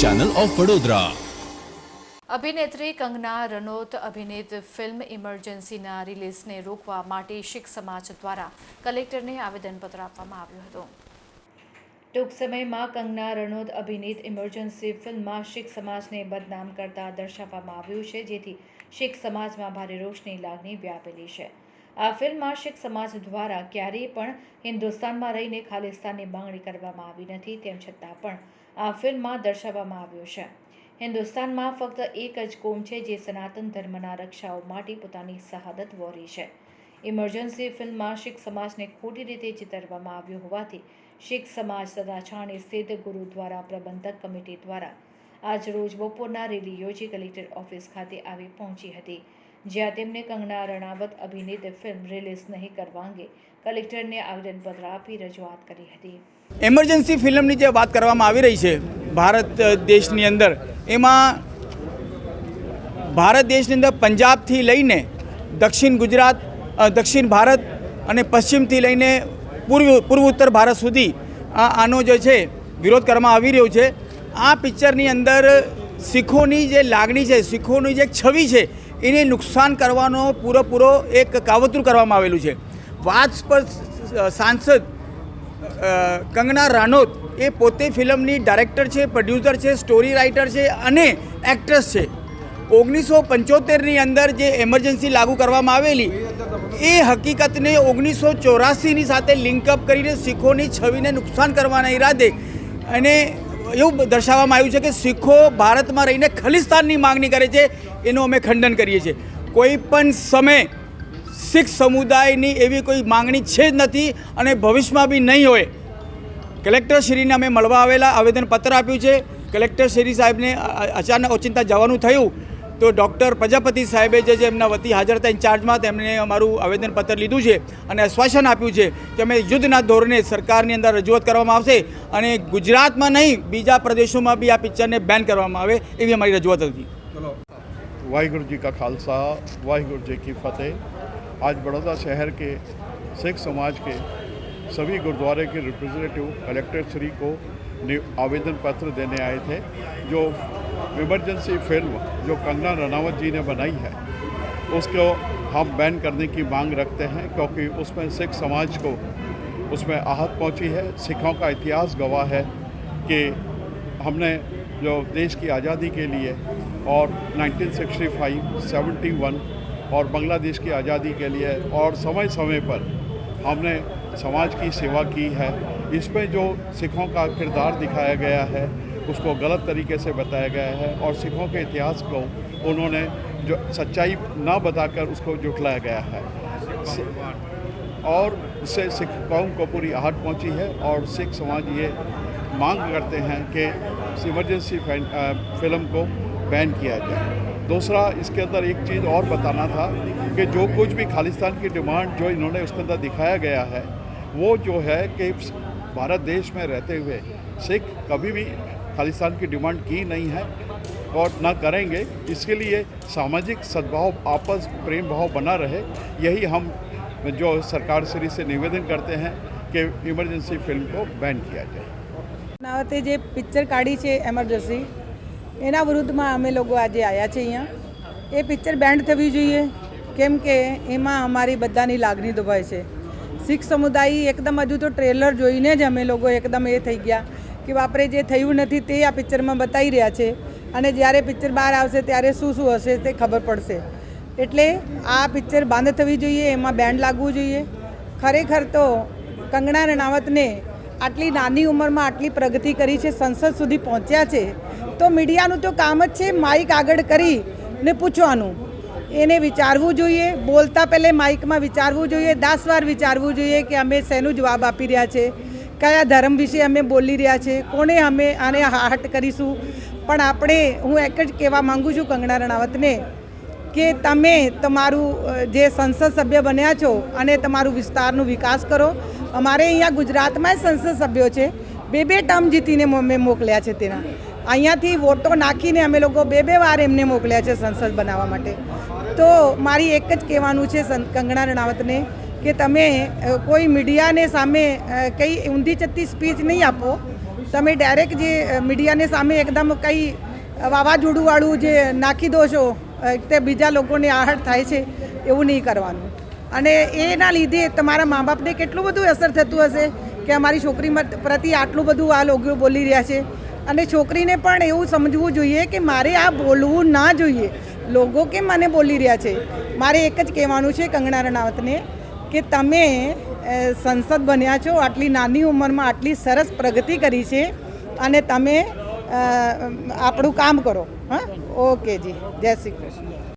Channel of Vadodara અભિનેત્રી કંગના રનૌત અભિનીત film ઇમરજન્સીના રિલીઝને રોકવા માટે શીખ સમાજ દ્વારા કલેક્ટરને આવેદનપત્ર આપવામાં આવ્યું હતું. ટૂંક સમયમાં કંગના રનૌત અભિનીત ઇમરજન્સી ફિલ્મમાં શીખ સમાજને બદનામ કરતા દર્શાવવામાં આવ્યું છે, જેથી શીખ સમાજમાં ભારે રોષની લાગણી વ્યાપેલી છે. આ ફિલ્મમાં શીખ સમાજ દ્વારા ક્યારેય પણ હિન્દુસ્તાનમાં રહીને ખાલિસ્તાનની માંગણી કરવામાં આવી નથી, તેમ છતાં પણ આ ફિલ્મમાં દર્શાવવામાં આવ્યો છે. હિન્દુસ્તાનમાં ફક્ત એક જ કોમ છે જે સનાતન ધર્મના રક્ષાઓ માટે પોતાની શહાદત વહોરી છે. ઇમરજન્સી ફિલ્મમાં શીખ સમાજને ખોટી રીતે ચિતરવામાં આવ્યો હોવાથી શીખ સમાજ તથા છાણી સ્થિત ગુરુદ્વારા પ્રબંધક કમિટી દ્વારા આજ રોજ બપોરના રેલી યોજી કલેક્ટર ઓફિસ ખાતે આવી પહોંચી હતી. જ્યાં તેમને કંગના રણાવત અભિનીત ફિલ્મ રિલીઝ નહીં કરવા અંગે કલેક્ટરને આવેદનપત્ર આપી રજૂઆત કરી હતી. એમરજન્સી ફિલ્મની જે વાત કરવામાં આવી રહી છે, ભારત દેશની અંદર, એમાં ભારત દેશની અંદર પંજાબથી લઈને દક્ષિણ ગુજરાત દક્ષિણ ભારત અને પશ્ચિમથી લઈને પૂર્વ પૂર્વ ઉત્તર ભારત સુધી આ, આનો જે છે, વિરોધ કરવામાં આવી રહ્યો છે. આ પિક્ચરની અંદર શીખોની જે લાગણી છે, શીખોની જે છબી છે એને નુકસાન કરવાનો પૂરેપૂરો એક કાવતરું કરવામાં આવેલું છે. વાત પર સાંસદ કંગના રાનોત એ પોતે ફિલ્મની ડાયરેક્ટર છે, પ્રોડ્યુસર છે, સ્ટોરી રાઇટર છે અને એક્ટ્રેસ છે. ઓગણીસો પંચોતેરની અંદર જે એમરજન્સી લાગુ કરવામાં આવેલી, એ હકીકતને ઓગણીસો ચોરાસીની સાથે લિંકઅપ કરીને શીખોની છબીને નુકસાન કરવાના ઈરાદે અને એવું દર્શાવવામાં આવ્યું છે કે શીખો ભારતમાં રહીને ખલિસ્તાનની માગણી કરે છે, એનું અમે ખંડન કરીએ છીએ. કોઈ પણ સમય શીખ સમુદાયની એવી કોઈ માંગણી છે જ નથી અને ભવિષ્યમાં બી નહીં હોય. કલેક્ટરશ્રીને અમે મળવા આવેલા આવેદનપત્ર આપ્યું છે. કલેક્ટરશ્રી સાહેબને અચાનક ઓચિંતા જવાનું થયું. તો ડૉક્ટર પ્રજાપતિ સાહેબે જે છે એમના વતી હાજર હતા ઇન્ચાર્જમાં તેમણે અમારું આવેદનપત્ર લીધું છે અને આશ્વાસન આપ્યું છે કે અમે યુદ્ધના ધોરણે સરકારની અંદર રજૂઆત કરવામાં આવશે અને ગુજરાતમાં નહીં બીજા પ્રદેશોમાં બી આ પિક્ચરને બેન કરવામાં આવે એવી અમારી રજૂઆત હતી वाहिगुरु जी का खालसा वाहिगुरु जी की फतेह आज बड़ौदा शहर के सिख समाज के सभी गुरुद्वारे के रिप्रेजेंटेटिव कलेक्टर श्री को नि- आवेदन पत्र देने आए थे जो इमरजेंसी फ़िल्म जो कंगना रनावत जी ने बनाई है उसको हम बैन करने की मांग रखते हैं क्योंकि उसमें सिख समाज को उसमें आहत पहुँची है। सिखों का इतिहास गवाह है कि हमने जो देश की आज़ादी के लिए और 1965, 71 और बांग्लादेश की आज़ादी के लिए और समय समय पर हमने समाज की सेवा की है। इसमें जो सिखों का किरदार दिखाया गया है उसको गलत तरीके से बताया गया है और सिखों के इतिहास को उन्होंने जो सच्चाई ना बताकर उसको जुटलाया गया है। और इससे सिख कौम को पूरी आहट पहुँची है और सिख समाज ये मांग करते हैं कि इमरजेंसी फ़िल्म को बैन किया जाए। दूसरा, इसके अंदर एक चीज़ और बताना था कि जो कुछ भी खालिस्तान की डिमांड जो इन्होंने उसके अंदर दिखाया गया है, वो जो है कि भारत देश में रहते हुए सिख कभी भी खालिस्तान की डिमांड की नहीं है और ना करेंगे इसके लिए सामाजिक सद्भाव आपस प्रेम भाव बना रहे यही हम जो सरकार श्री से निवेदन करते हैं कि इमरजेंसी फिल्म को बैन किया जाए નાવતે જે પિક્ચર કાઢી છે એમરજન્સી એના વિરુદ્ધમાં અમે લોકો આજે આવ્યા છે અહીંયા એ પિક્ચર બેન્ડ થવી જોઈએ કેમ કે એમાં અમારી બધાની લાગણી દુભાય છે શીખ સમુદાય એકદમ હજુ તો ટ્રેલર જોઈને જ અમે લોકો એકદમ એ થઈ ગયા કે બાપરે જે થયું નથી તે આ પિક્ચરમાં બતાવી રહ્યા છે. અને જ્યારે પિક્ચર બહાર આવશે ત્યારે શું શું હશે તે ખબર પડશે. એટલે આ પિક્ચર બંધ થવી જોઈએ, એમાં બેન્ડ લાગવું જોઈએ. ખરેખર તો કંગના રણાવતને આટલી નાની ઉંમરમાં આટલી પ્રગતિ કરી છે, સંસદ સુધી પહોંચ્યા છે, તો મીડિયાનું તો કામ જ છે માઇક આગળ કરી ને પૂછવાનું. એને વિચારવું જોઈએ, બોલતા પહેલે માઇકમાં વિચારવું જોઈએ, દસ વાર વિચારવું જોઈએ કે અમે શેનું જવાબ આપી રહ્યા છે. કયા ધર્મ વિશે અમે બોલી રહ્યા છે કોને અમે આને હાટ કરીશું? પણ આપણે, હું એક જ કહેવા માગું છું કંગના રણાવતને કે તમે તમારું જે સંસદ સભ્ય બન્યા છો અને તમારું વિસ્તારનું વિકાસ કરો. અમારે અહીંયા ગુજરાતમાં સંસદ સભ્યો છે. બે બે ટર્મ જીતીને અમે મોકલ્યા છે તેના. અહીંયાથી વોટો નાખીને અમે લોકો બે બે વાર એમને મોકલ્યા છે સંસદ બનાવવા માટે. તો મારી એક જ કહેવાનું છે કંગના રણાવતને કે તમે કોઈ મીડિયાને સામે કંઈ ઊંધી ચત્તી સ્પીચ નહીં આપો. તમે ડાયરેક્ટ જે મીડિયાને સામે એકદમ કંઈ વાવાઝોડુંવાળું જે નાખી દો છો તે બીજા લોકોને આહટ થાય છે, એવું નહીં કરવાનું. અને એના લીધે તમારા મા બાપને કેટલું બધું અસર થતું હશે કે અમારી છોકરી પ્રતિ આટલું બધું આ લોકો બોલી રહ્યા છે. અને છોકરીને પણ એવું સમજવું જોઈએ કે મારે આ બોલવું ના જોઈએ. લોકો કેમ મને બોલી રહ્યા છે? મારે એક જ કહેવાનું છે કંગના રણાવતને કે તમે સંસદ બન્યા છો, આટલી નાની ઉંમરમાં આટલી સરસ પ્રગતિ કરી છે અને તમે આપણું કામ કરો. હા? ઓકે જી. જય શ્રી કૃષ્ણ.